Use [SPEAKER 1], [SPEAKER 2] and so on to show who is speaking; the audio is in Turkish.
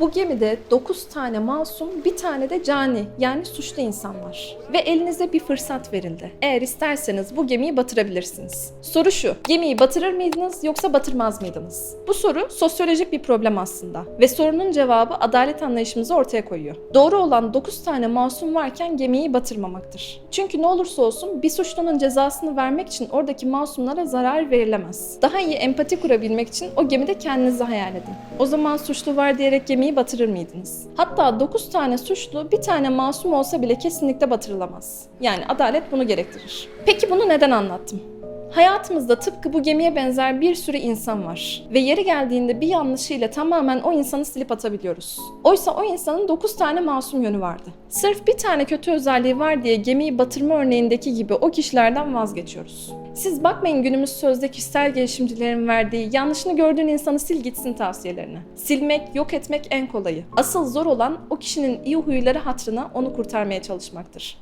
[SPEAKER 1] Bu gemide 9 tane masum, bir tane de cani yani suçlu insan var. Ve elinize bir fırsat verildi. Eğer isterseniz bu gemiyi batırabilirsiniz. Soru şu, gemiyi batırır mıydınız yoksa batırmaz mıydınız? Bu soru sosyolojik bir problem aslında. Ve sorunun cevabı adalet anlayışımızı ortaya koyuyor. Doğru olan 9 tane masum varken gemiyi batırmamaktır. Çünkü ne olursa olsun bir suçlunun cezasını vermek için oradaki masumlara zarar verilemez. Daha iyi empati kurabilmek için o gemide kendinizi hayal edin. O zaman suçlu var diyerek gemiyi batırır mıydınız? Hatta 9 tane suçlu bir tane masum olsa bile kesinlikle batırılamaz. Yani adalet bunu gerektirir. Peki bunu neden anlattım? Hayatımızda tıpkı bu gemiye benzer bir sürü insan var. Ve yeri geldiğinde bir yanlışıyla tamamen o insanı silip atabiliyoruz. Oysa o insanın 9 tane masum yönü vardı. Sırf bir tane kötü özelliği var diye gemiyi batırma örneğindeki gibi o kişilerden vazgeçiyoruz. Siz bakmayın günümüz sözde kişisel gelişimcilerin verdiği yanlışını gördüğün insanı sil gitsin tavsiyelerine. Silmek, yok etmek en kolayı. Asıl zor olan o kişinin iyi huyları hatırına onu kurtarmaya çalışmaktır.